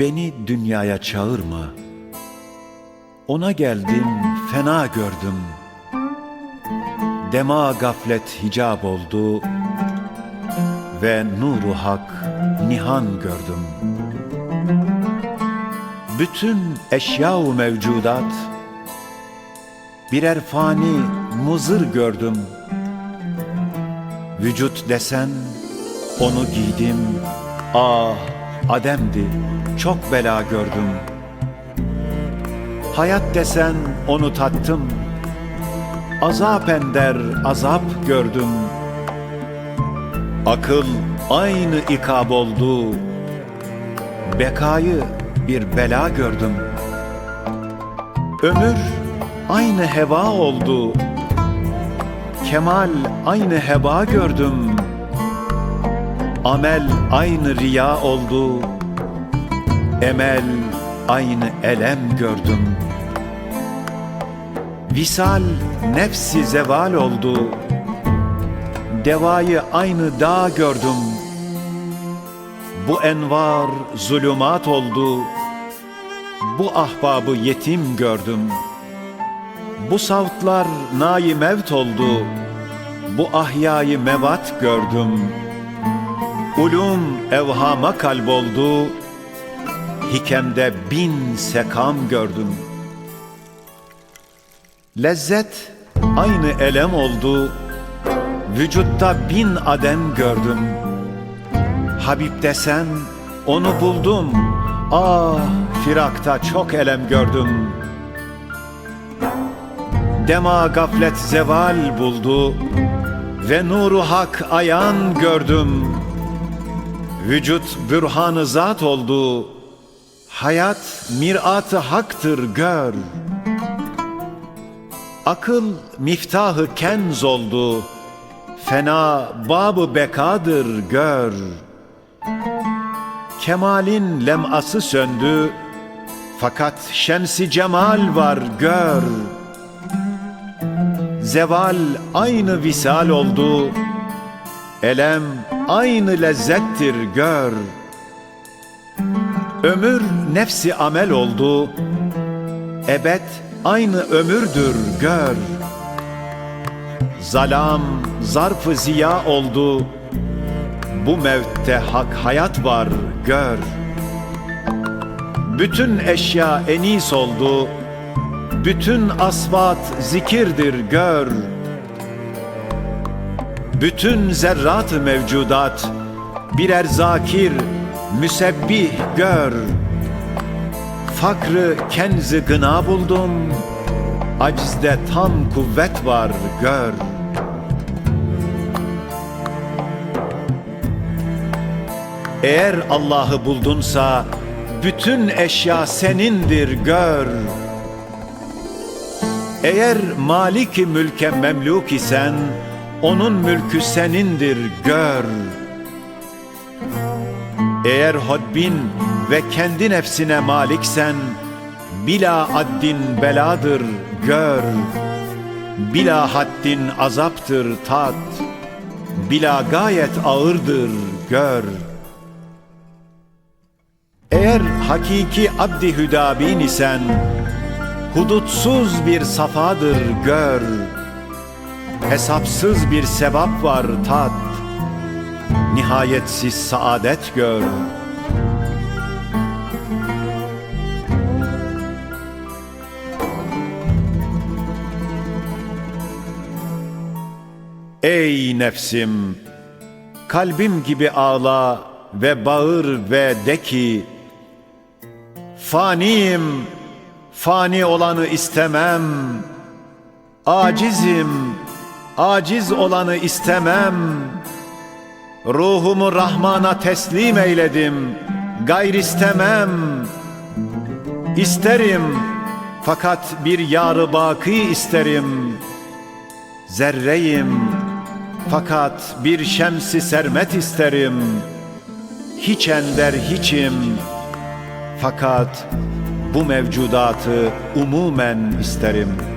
Beni dünyaya çağırma. Ona geldim, fena gördüm. Dema gaflet hicap oldu ve nuru hak nihan gördüm. Bütün eşya-u mevcudat birer fani muzır gördüm. Vücut desen onu giydim. Ah Adem'di çok bela gördüm. Hayat desen onu tattım. Azap ender azap gördüm. Akıl aynı ikab oldu. Bekayı bir bela gördüm. Ömür aynı heva oldu. Kemal aynı heba gördüm. Amel aynı riya oldu. Emel aynı elem gördüm. Visal nefsi zeval oldu. Devayı aynı dağ gördüm. Bu envar zulümat oldu. Bu ahbabı yetim gördüm. Bu savtlar nayi mevt oldu. Bu ahyayı mevat gördüm. Ulum evhama kalboldu. Hikemde bin sekam gördüm. Lezzet aynı elem oldu. Vücutta bin adem gördüm. Habib desen onu buldum. Ah firakta çok elem gördüm. Dema gaflet zeval buldu ve nuru hak ayan gördüm. Vücut bürhanı zat oldu. Hayat mirat-ı haktır gör. Akıl miftahı kenz oldu. Fena babı bekadır gör. Kemalin lem'ası söndü. Fakat şemsi cemal var gör. Zeval aynı visal oldu. Elem aynı lezzettir gör. Ömür nefsi amel oldu. Ebed aynı ömürdür gör. Zalam zarfı ziya oldu. Bu mevtte hak hayat var gör. Bütün eşya enis oldu. Bütün asvat zikirdir gör. Bütün zerrat-ı mevcudat birer zakir, müsebbih gör. Fakrı kenzi gına buldum, acizde tam kuvvet var gör. Eğer Allah'ı buldunsa, bütün eşya senindir gör. Eğer maliki mülke memluk isen, onun mülkü senindir gör. Eğer hodbin ve kendi nefsine maliksen, bila haddin beladır gör. Bila haddin azaptır tat, bila gayet ağırdır gör. Eğer hakiki abdi hüdabin isen, hudutsuz bir safadır gör. Hesapsız bir sevap var tat, nihayetsiz saadet gör. Ey nefsim, kalbim gibi ağla ve bağır ve de ki, Faniyim, fani olanı istemem, acizim, aciz olanı istemem. Ruhumu Rahman'a teslim eyledim, gayr istemem. İsterim, fakat bir yarı baki isterim. Zerreyim, fakat bir şemsi sermet isterim. Hiç ender hiçim, fakat bu mevcudatı umumen isterim.''